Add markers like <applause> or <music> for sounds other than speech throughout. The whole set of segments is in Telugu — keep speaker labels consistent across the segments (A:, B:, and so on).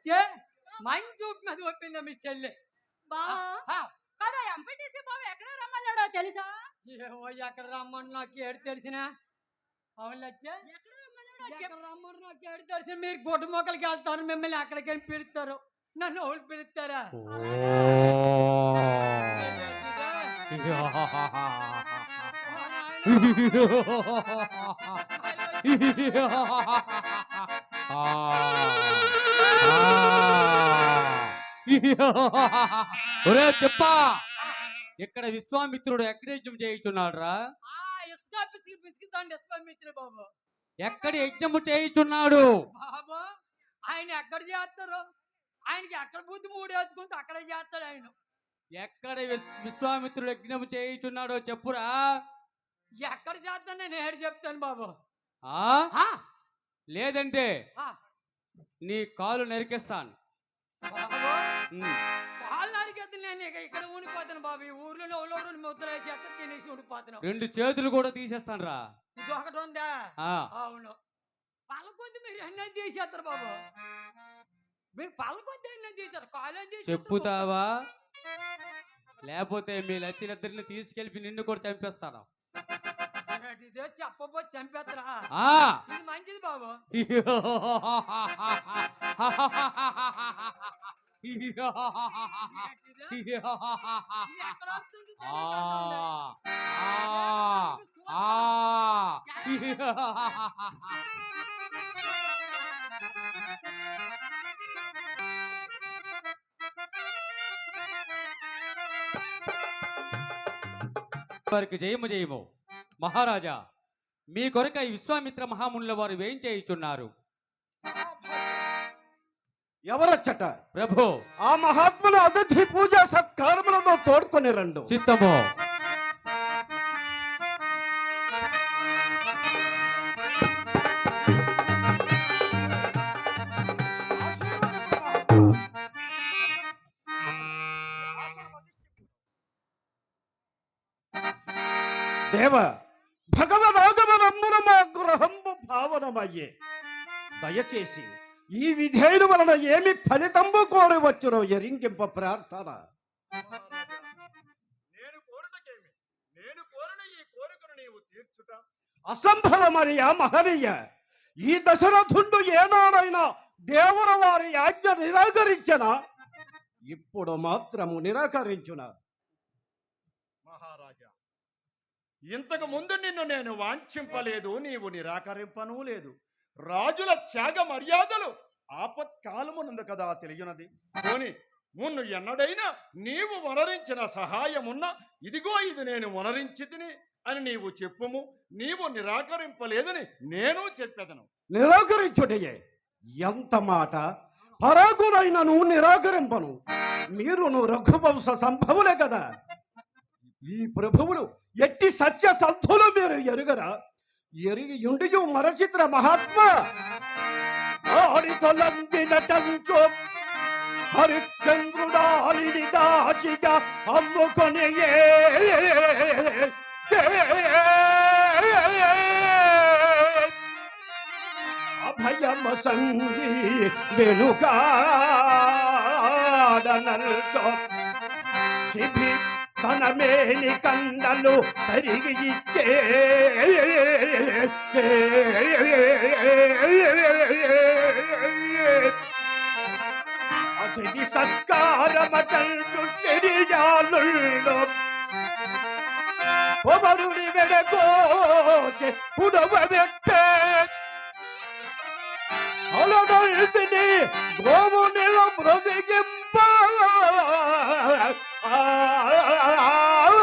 A: లచ్చే మంచి అది ఒప్పిందా మీ చెల్లి?
B: బా.
A: ఆ,
B: కదా ఎంపీటీసీ బాబు ఎక్కడ రమ్మన్నాడో తెలుసా?
A: ఏమో ఎక్కడ రమ్మని నాకు ఏడు తెలిసినా? అవును లచ్చే రమ్మని నాకు ఏడు తెలిసిన? మీరు గుడ్డ మొక్కలకి వెళ్తారు మిమ్మల్ని అక్కడికి వెళ్ళి పిలుస్తారు. నన్ను ఎవరు పిలుస్తారా? <laughs> <laughs>
C: ఒరే చెప్పా ఇక్కడ విశ్వామిత్రుడు ఎక్కడ యజ్ఞం చేయుచున్నాడు రా
A: బాబు.
C: ఎక్కడ యజ్ఞము చేయుచున్నాడు?
A: బాబు ఆయన ఎక్కడ చేస్తారు? ఆయనకి ఎక్కడ బుద్ధి మూడు వేసుకుంటే అక్కడే చేస్తాడు ఆయన.
C: ఎక్కడ విశ్వామిత్రుడు యజ్ఞము చేయుచున్నాడో చెప్పురా.
A: ఎక్కడ చేస్తాను నేను ఏడు చెప్తాను బాబు.
C: ఆ?
A: ఆ,
C: లేదంటే
A: ఆ,
C: నీ కాలు నరికేస్తాను.
A: కాళ్ళు నరికేది నేను ఇక ఇక్కడ ఊనిపోతాను బాబు. ఈ ఊర్లో ఎవరెవరు ముద్దలు వేసి ఎక్కడ తినేసి ఊడిపోతున్నావు
C: రెండు చేతులు కూడా తీసేస్తాను రా.
A: ఇది ఒకటి ఉందా? అవును. పలకొద్ది మీరు ఎన్నో తీసేస్తారు బాబు. మీరు పలకొద్ది తీసారు కాలేజ్ తీసి
C: చెప్పుతావా? లేకపోతే మీ లచ్చిలిద్దరిని తీసుకెళ్ళి నిన్ను కూడా చంపేస్తాను.
A: ఇదే చెప్పబోతే చంపేస్తారా
C: ఆ.
A: ఇది మంచిది బాబు.
C: వారికి జయము జయము. మహారాజా మీ కొరకై విశ్వామిత్ర మహామునుల వారు వేం చేయుచున్నారు?
D: ఎవరచ్చట?
C: ప్రభు.
D: ఆ మహాత్ముల అతిథి పూజ సత్కారములతో తోడ్కొని రండు.
C: చిత్తము.
D: దేవ భావనమయ్యే. దయచేసి ఈ విధేయుల వలన ఏమి ఫలితంబు కోరి వచ్చునో ఎరింగింప ప్రార్థన. అసంభవమని ఆ మహనీయ. ఈ దశరథుండు ఏనాడైనా దేవుల వారి ఆజ్ఞ నిరాకరించన? ఇప్పుడు మాత్రము నిరాకరించున
E: మహారాజా ఇంతకు ముందు నిన్ను నేను వాంఛింపలేదు నీవు నిరాకరింపను లేదు. రాజుల త్యాగ మర్యాదలు ఆపత్కాలమునందు కదా తెలియనది. పోని మున్ను ఎన్నడైనా నీవు వనరించిన సహాయమున్న ఇదిగో ఇది నేను వనరించి తిని అని నీవు చెప్పుము నీవు నిరాకరింపలేదని నేను చెప్పేదను.
D: నిరాకరించుటయే ఎంత మాట? నువ్వు నిరాకరింపను. మీరు నువ్వు రఘువంశ సంభవులే కదా. ఈ ప్రభువులు ఎట్టి సత్య సంతులు మీరు ఎరుగరా? ఎరిగి ఉండియు మరచిత్ర మహాత్మ. ఆడి తొలందినటంచు హరిచంద్రుడాలిని దాచిగా అమ్ముకొని అభయమ సంగి వెనుకాడనల్తో శిబి കണമേനി കണ്ടല്ലോ തരികിച്ചേ അതിനി സത്കാരമകൾക്കു ശരിയാളുള്ളൂ ഒമരുടി വെടകോച്ച് ഉടവെട്ട് അളടഴുത്തിന് ഗോവുനിളം മൃതികിപ്പ అలదల్తిని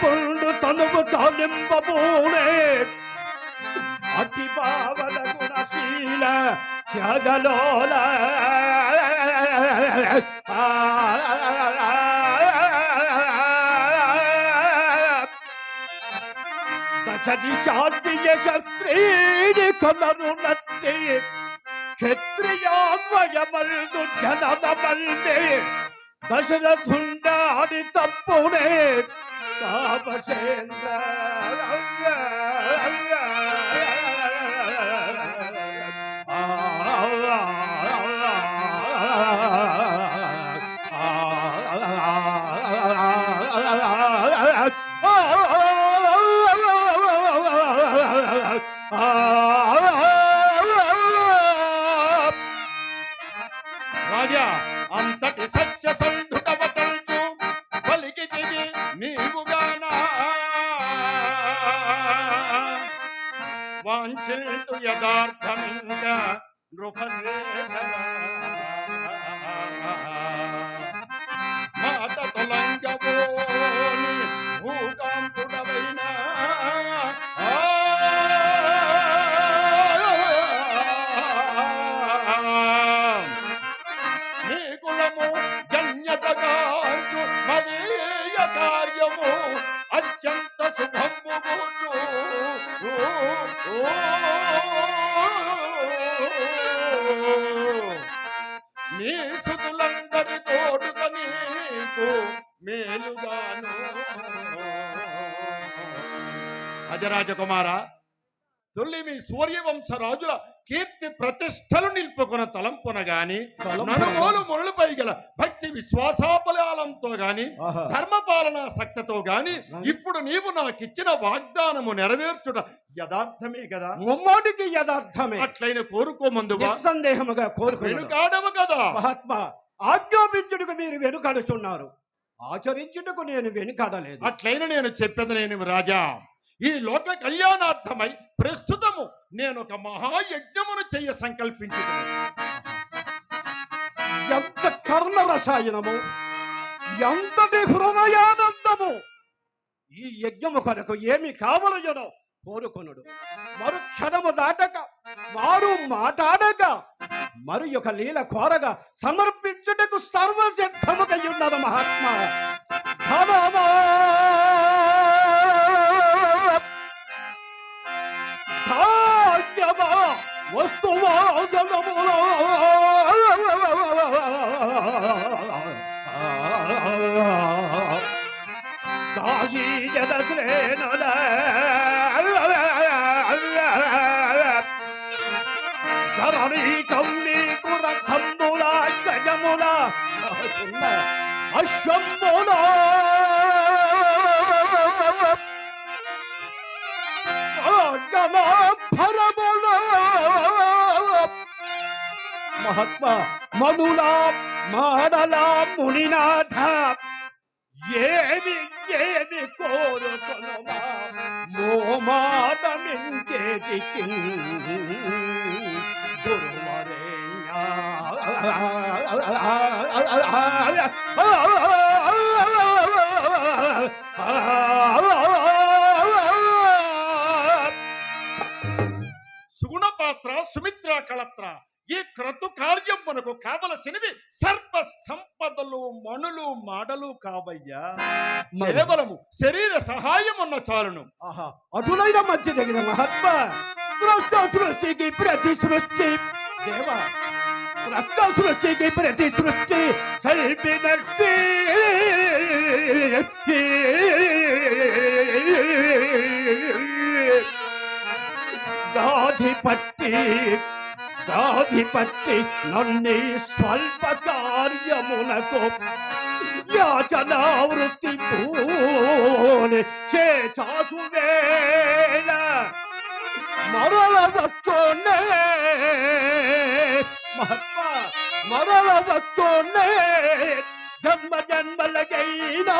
D: గోవునిల బ్రతికింప తనువు చాలింపబూనే. అతి పావన గుణశీల త్యాగలోల. దశది శాంతియ క్షత్రియుని కొనరునట్టి క్షత్రియాన్వయమల్దు జనమల్దే దశరథుండాడి తప్పుడే. తాపసేంద్ర
E: అంతటి సత్య పలికితివి నీవుగానా. వాంఛింతు యథార్థమింక అజరాజ కుమార తొల్లి మీ సూర్యవంశ రాజుల కీర్తి ప్రతిష్టలు నిలుపుకున్న తలంపున గాని నడుమోలు మురళిపై గల భక్తి విశ్వాసాపలాలంతో గాని. ధర్మపాలన శక్తితో గాని ఇప్పుడు నీవు నాకిచ్చిన వాగ్దానము నెరవేర్చుట యథార్థమే కదా?
D: ముమ్మాటికి యథార్థమే.
E: అట్లయిన కోరుకోమందువా?
D: నిస్సందేహముగా కోరుకున్నాను.
E: వెనుకాడము కదా?
D: మహాత్మా ఆజ్ఞాపించుటకు మీరు వెనుకడుతున్నారు ఆచరించుటకు నేను వెనుకాడలేదు.
E: అట్లయిన నేను చెప్పేది నేను రాజా. ఈ లోక కళ్యాణార్థమై ప్రస్తుతము నేను ఒక మహాయజ్ఞమును చెయ్య సంకల్పించి
D: ఎంత కర్ణ రసాయనము ఎంతటి హృదయానందము. ఈ యజ్ఞము కొరకు ఏమి కావలయనో కోరుకొనుడు. మరు క్షణము దాటక వారు మాటాడక మరి ఒక లీల కోరగా సమర్పించుటకు సర్వసిద్ధముగా ఉన్నది మహాత్మా. ధనమా ధాన్యమా వస్తువాదనములో కాశీ జనశ్రేణుల ధరణి కమ్మి కురథమ్ముల గజముల అశ్వమ్ముల ఫలముల మహాత్మ మనులా మాడలా మునినాథ ఏమి ఏమి కోరుకొనుమా? మో మాట మింకేటి గురువా
E: ఈ క్రతు కార్యం మనకు కావలసినవి సర్వ సంపదలు మణులు మాడలు కావయ్యా. కేవలము శరీర సహాయం ఉన్న చాలును.
D: ఆహా, అటులైన మధ్య దగ్గర మహాత్మా సృష్టికి ప్రతి సృష్టి. దేవా సృష్టికి ప్రతి సృష్టి సల్పినట్టి గాధి పట్టి నన్ను స్వల్ప కార్యమునకు యాచనావృత్తి పూని చేచాసు వేళ మరల వస్తూనే మరల వస్తూనే జన్మ జన్మలకైనా.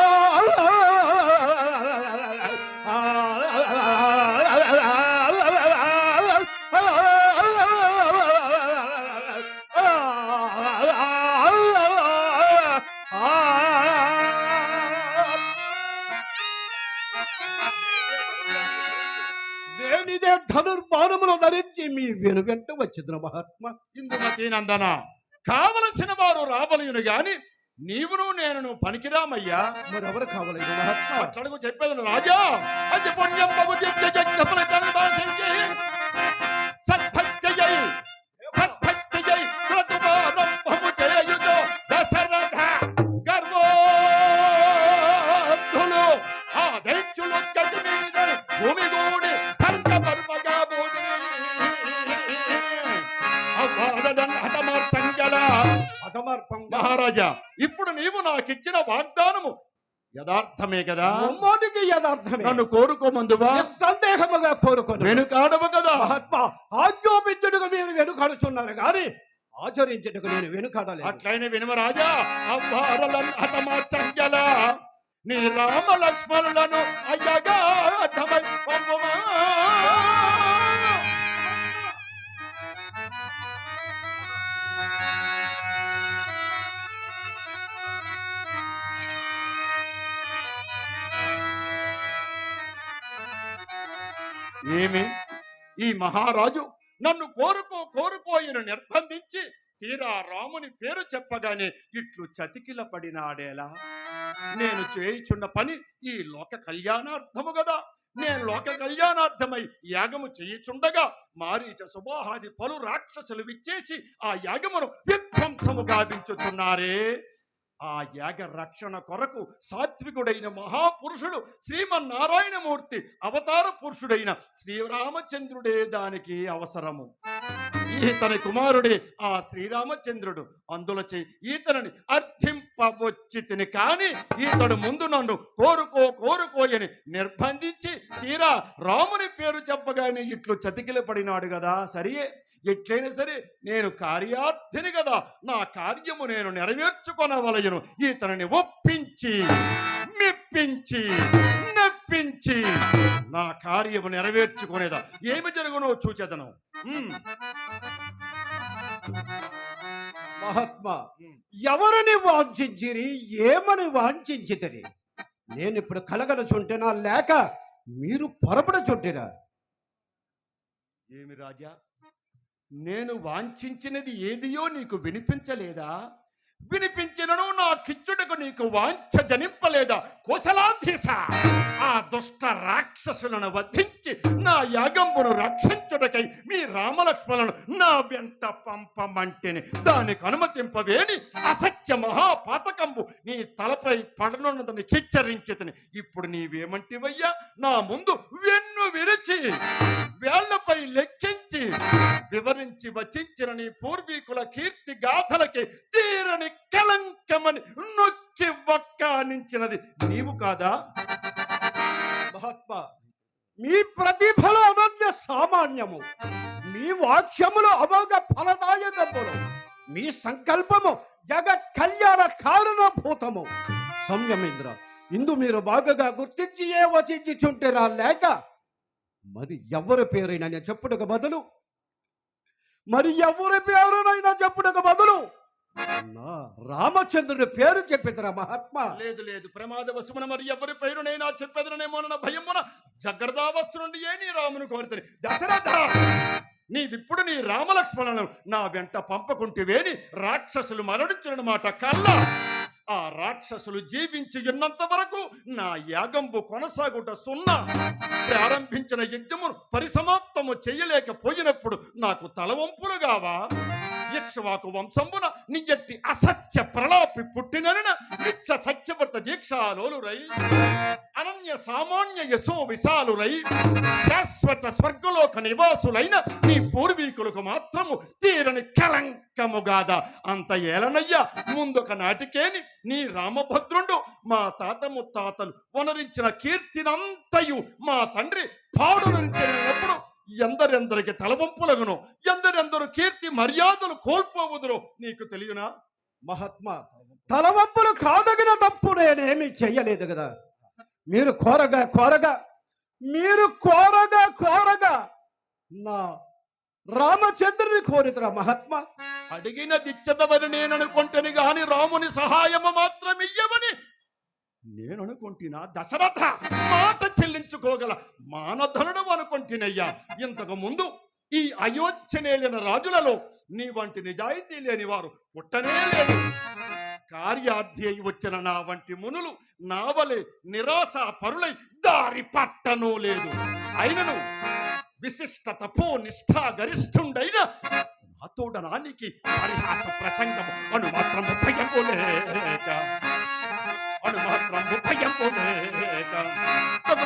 D: వచ్చిన మహాత్మ
E: ఇందుమతి నందన. కావలసిన వారు రాబలియును గాని నీవును నేను పనికిరామయ్యా.
D: మరెవరు కావాలి ఇది మహాత్మ?
E: అట్లడుగు చెప్పేది రాజా. అది పుణ్యం బహు దివ్య
D: అధమర్పం
E: మహారాజా ఇప్పుడు నీవు నాకిచ్చిన వాగ్దానము యథార్థమే కదా?
D: ముమ్మాటికి యథార్థమే.
E: నన్ను కోరుకోమందువా?
D: సందేహముగా కోరుకోను.
E: వెనుకాడవు కదా?
D: మహాత్మ ఆజ్ఞోపించుటకు మీరు వెనుకాడుతున్నారు కానీ ఆచరించుటకు నేను వెనుకాడలేదు.
E: అట్లయిన వినుమ రాజా అవ్వారలను హతమార్చంగల నీ రామ లక్ష్మణులను అయ్యగా అర్థమై పంపుమా. ఏమి? ఈ మహారాజు నన్ను కోరుకో కోరుకోయను నిర్బంధించి తీరా రాముని పేరు చెప్పగానే ఇట్లు చతికిల పడినాడేలా నేను చేయుచున్న పని ఈ లోక కళ్యాణార్థము కదా నేను లోక కళ్యాణార్థమై యాగము చేయుచుండగా మారీచ శుభాహాది పలు రాక్షసులు విచ్చేసి ఆ యాగమును విధ్వంసము గావించుచున్నారే ఆ యాగ రక్షణ కొరకు సాత్వికుడైన మహాపురుషుడు శ్రీమన్నారాయణమూర్తి అవతార పురుషుడైన శ్రీరామచంద్రుడే దానికి అవసరము. ఈతని కుమారుడే ఆ శ్రీరామచంద్రుడు. అందులచే ఈతనని అర్థింపవచ్చి తిని కాని ఈతడు ముందు నన్ను కోరుకో కోరుకోయని నిర్బంధించి తీరా రాముని పేరు చెప్పగానే ఇట్లు చతికిల పడినాడు కదా. సరియే. ఎట్లయినా సరే నేను కార్యార్థిని కదా. నా కార్యము నేను నెరవేర్చుకొనవలయను ఈతనిని ఒప్పించి మెప్పించి నప్పించి నా కార్యము నెరవేర్చుకునేదా. ఏమి జరుగునో చూచెదను.
D: మహాత్మ ఎవరిని వాంఛించిరి ఏమని వాంఛించితరి? నేను ఇప్పుడు కలగలుచుంటేనా లేక మీరు పొరపడుచుంటేనా?
E: ఏమి రాజా? నేను వాంఛించినది ఏదియో నీకు వినిపించలేదా? వినిపించినను నా కిచ్చుడుకు నీకు వాంఛ జనింపలేదా? కోసలాధీశ ఆ దుష్ట రాక్షసులను వధించి నా యాగంబును రక్షించుటకై మీ రామలక్ష్మణులను నా వెంట పంపమంటేని. దానికి అనుమతింపవేని అసత్య మహాపాతకంబు నీ తలపై పడనున్నదని కిచ్చరించితని ఇప్పుడు నీవేమంటివయ్యా? నా ముందు వెన్ను విరిచి వేళ్ళపై లెక్కించి వివరించి వచించిన నీ పూర్వీకుల కీర్తి గాథలకి తీరని కలంకమని నొక్కి వక్కానించినది నీవు కాదా?
D: మహాత్మా మీ ప్రతిఫల అనన్య సామాన్యము మీ వాక్యములు అమోఘ ఫలదాయకములు మీ సంకల్పము జగత్ కళ్యాణ కారణభూతము. సంయమేంద్ర ఇందు మీరు బాగా గుర్తించి ఏ వచించుంటారా లేక మరి ఎవరి పేరైనా చెప్పుటకు బదులు? మరి ఎవరి పేరునైనా చెప్పుటకు బదులు? రామచంద్రుడి పేరు చెప్పితరా మహాత్మ?
E: లేదు లేదు. ప్రమాదవశమున మరి ఎవరి పేరునైనా చెప్పెదరనేమోనన్న భయమున జాగ్రత్తావస్థ నుండి ఏ నీ రామును కోరుతుంది దశరథ నీవిప్పుడు నీ రామలక్ష్మణులను నా వెంట పంపకుంటేవేని రాక్షసులు మరణించిన మాట కల్లా ఆ రాక్షసులు జీవించి ఉన్నంత వరకు నా యాగంబు కొనసాగుట సున్నా. ప్రారంభించిన యజ్ఞమును పరిసమాప్తము చేయలేకపోయినప్పుడు నాకు తలవంపులు గావా. యక్షవాకు వంశంబున నిజట్టి అసత్య ప్రలాపి పుట్టినరిన నిత్య దీక్షాలోలు రైలు అనన్య సామాన్య యశో విశాలులై శాశ్వత స్వర్గలోక నివాసులైన నీ పూర్వీకులకు మాత్రము తీరని కలంకముగాద అంత ఏలనయ్యా ముందొక నాటికేని నీ రామభద్రుండు మా తాత ముత్తాతలు వనరించిన కీర్తినంతయు మా తండ్రి పాడునప్పుడు ఎందరెందరికి తలవంపులగును ఎందరెందరు కీర్తి మర్యాదలు కోల్పోవుదురు నీకు తెలియనా?
D: మహాత్మా తలవంపులు కాదగిన తప్పు నేనేమి చెయ్యలేదు కదా. మీరు కోరగా కోరగా మీరు కోరగా కోరగా నా రామచంద్రుని కోరితరా మహాత్మా.
E: అడిగిన దిచ్చదవని నేననుకుంటని గాని రాముని సహాయము మాత్రం ఇయ్యమని నేను అనుకుంటున్నా దశరథ? మాట చెల్లించుకోగల మానధనుడు అనుకుంటున్నయ్యా ఇంతకు ముందు ఈ అయోధ్య నేలిన రాజులలో నీ వంటి నిజాయితీ లేని వారు పుట్టనే లేదు. కార్యాధ్యయ వచ్చిన నా వంటి మునులు నావలే నిరాశ పరులై దారి పట్టను లేదు. అయినను విశిష్ట తపో నిష్ఠా గరిష్ఠుండైన నాతోడనానికి పరిహాస ప్రసంగము అను మాత్రం భయంపోలేక అను మాత్రం భయంపోలేక తగు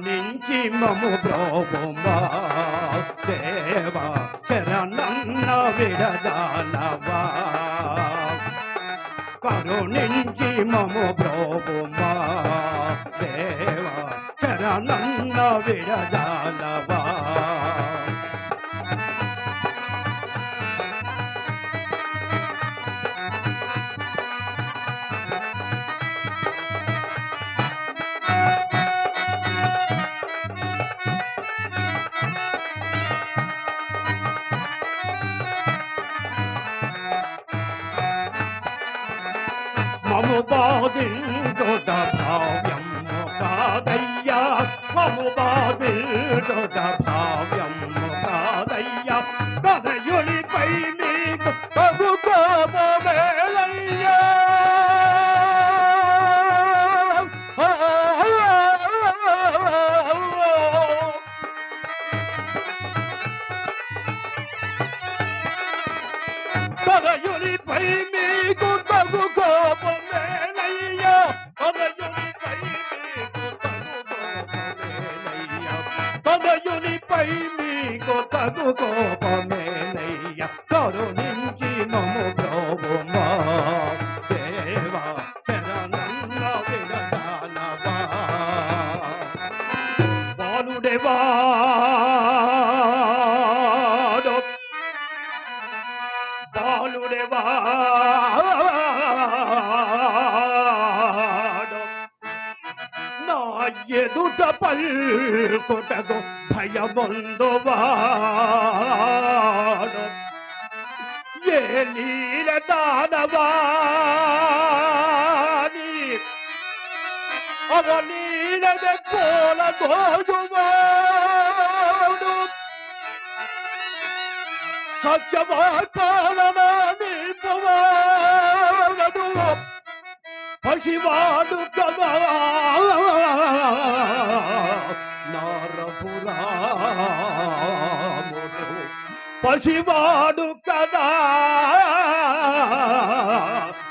D: కరుణించి మము బ్రోబుమా దేవా శరణన్న విడదానవా? కరుణించి మము బ్రోబుమా దేవా శరణన్న విడదా మము బాధిండుట భావ్యము కాదయ్యా మము బాధిండుట భావ్యము కాదయ్యా కదయునిపై మీకు తగు కరుణించి మము ప్రభుమా. దేవా శరణన్న విడదానవా. బాలుడేవాడో బాలుడేవాడో ఎదుట పల్కొటకు భయముందువాడు நீல தானவானி அவ நீலதை போல தோதுவோடும் சத்தியமாக்காலமாமி போவதும் பசிவாடு கமா நாரபுரா பசிவாடு కదా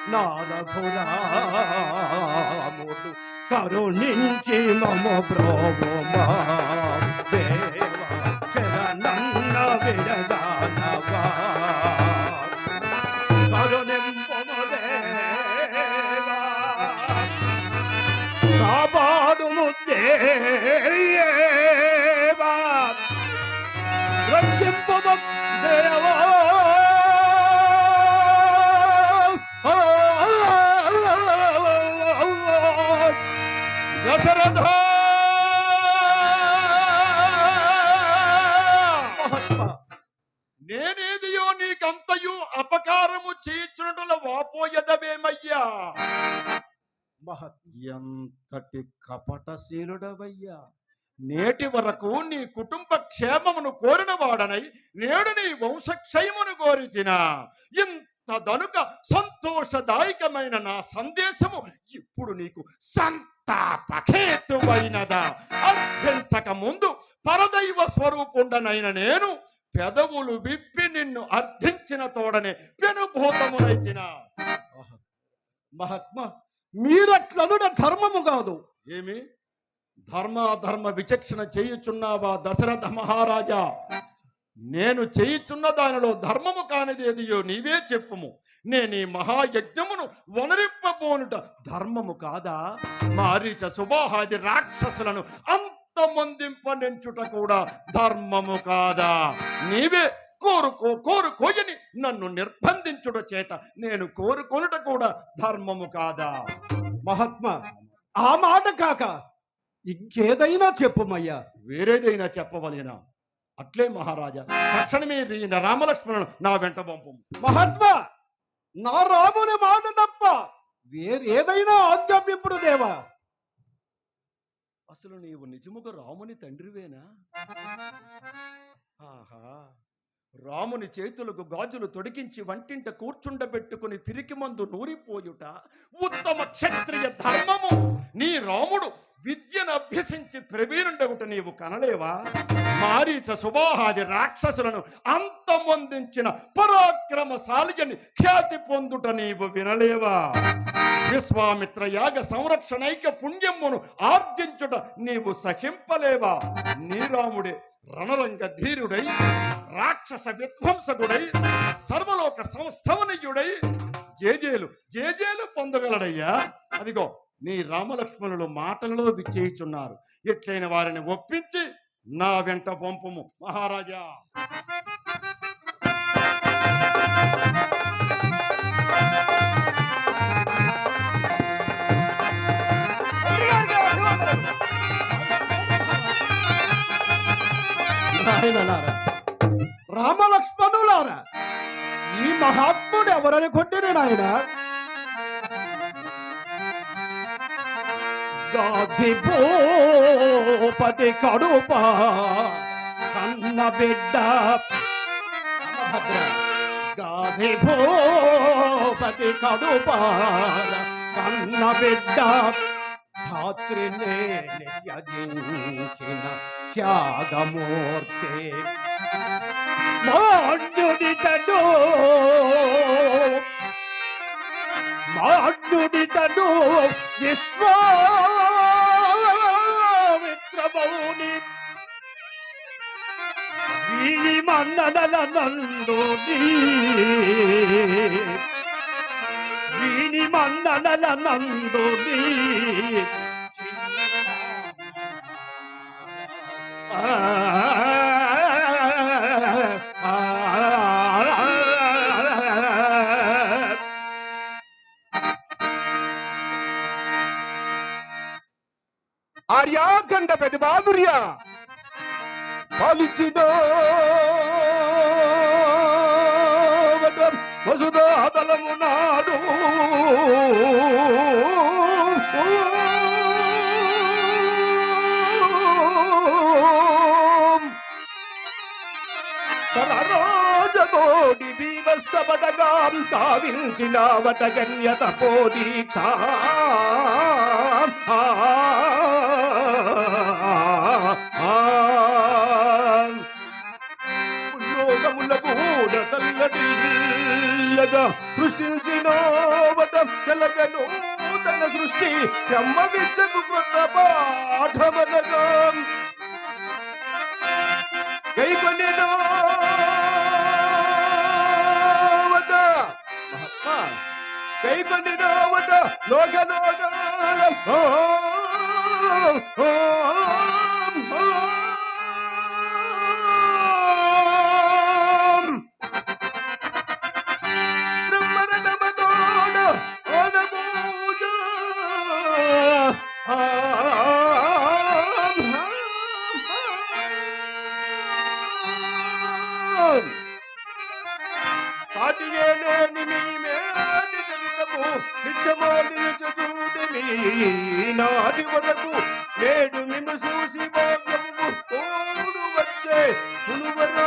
D: నా రఘురాముడు కరుణించి మమ ప్రోమా. దేవా శరణన్న విడదానవా. కరుణింపము కాపాడుము దేవా.
E: నేనేదియో నీకంతయు అపకారము చేయించున్నట్ల వాపోయదవేమయ్యా?
D: మహత్
E: ఎంతటి కపటశీలుడవయ్యా. నేటి వరకు నీ కుటుంబ క్షేమమును కోరిన వాడనై నేడు నీ వంశక్షయమును కోరిచిన ఇంత దనుక సంతోషదాయకమైన నా సందేశము ఇప్పుడు నీకు సంతాపఖేతువైనదా అర్థించక ముందు పరదైవ స్వరూపుండనైన నేను పెదవులు విప్పి నిన్ను అర్థించిన తోడనే పెనుభూతమునైచిన
D: మహాత్మా మీరట్లనుడ ధర్మము కాదు.
E: ఏమి? ధర్మాధర్మ విచక్షణ చేయుచున్నావా దశరథ మహారాజా? నేను చేయుచున్న దానిలో ధర్మము కానిదేదియో నీవే చెప్పుము. నేను ఈ మహాయజ్ఞమును వనరింపబోనుట ధర్మము కాదా? మారీచ సుబాహాది రాక్షసులను అంతమొందింపనెంచుట కూడా ధర్మము కాదా? నీవే కోరుకో కోరుకోయని నన్ను నిర్బంధించుట చేత నేను కోరుకొనుట కూడా ధర్మము కాదా?
D: మహాత్మా ఆ మాట కాక ఇంకేదైనా చెప్పుమయ్యా.
E: వేరేదైనా చెప్పవలేనా? అట్లే మహారాజా తక్షణమే నా రామలక్ష్మణులను నా వెంట పంపు.
D: మహాత్మా నా రాముని మాట తప్ప వేరేదైనా ఆజ్ఞాపింపుడు దేవా?
E: అసలు నీవు నిజముగా రాముని తండ్రివేనా? <laughs> ఆహా. రాముని చేతులకు గాజులు తొడిగించి వంటింట కూర్చుండబెట్టుకుని పిరికి మందు నూరిపోయుట ఉత్తమ క్షత్రియ ధర్మము. నీ రాముడు విద్యను అభ్యసించి ప్రవీణుండగుట నీవు కనలేవా? మారీచ సుబాహాది రాక్షసులను అంతమొందించిన పరాక్రమశాలిని ఖ్యాతి పొందుట నీవు వినలేవా? విశ్వామిత్ర యాగ సంరక్షణైక పుణ్యమును ఆర్జించుట నీవు సహింపలేవా? నీ రాముడే రణరంగ ధీరుడై రాక్షస విధ్వంసకుడై సర్వలోక సంస్థవనీయుడై జేజేలు జేజేలు పొందగలడయ్యా. అదిగో నీ రామలక్ష్మణులు మాటలలో విచ్చేయిచున్నారు. ఎట్లైన వారిని ఒప్పించి నా వెంట పంపము మహారాజా.
D: నాయనలారా రామలక్ష్మణులారా. ఈ మహాత్ముడు ఎవరని కొట్టిన నాయన? గాది భూపతి కడుప కన్న బిడ్డ. రామభద్ర. భూపతి కడుప కన్న బిడ్డ. ధాత్రినే త్యజించిన త్యాగమూర్తి. మాన్యుడితను. మాన్యుడితను విశ్వామిత్రమౌని. ఈ మన్ననల నందు వీని మన్ననల నందు
F: ఆర్యాఖండ ప్రతిమాధుర్య పాలించిన.
D: వసుధాతలము రాజగోడి భీమస్సపటగా తావించిన వటగన్యత పోదీక్ష లోకములకు తల్లడిల్లగా సృష్టించిన తన సృష్టి బ్రహ్మ విద్యకు కొత్త పాఠమనగా. ലോകലോക ലോക తోడు వచ్చే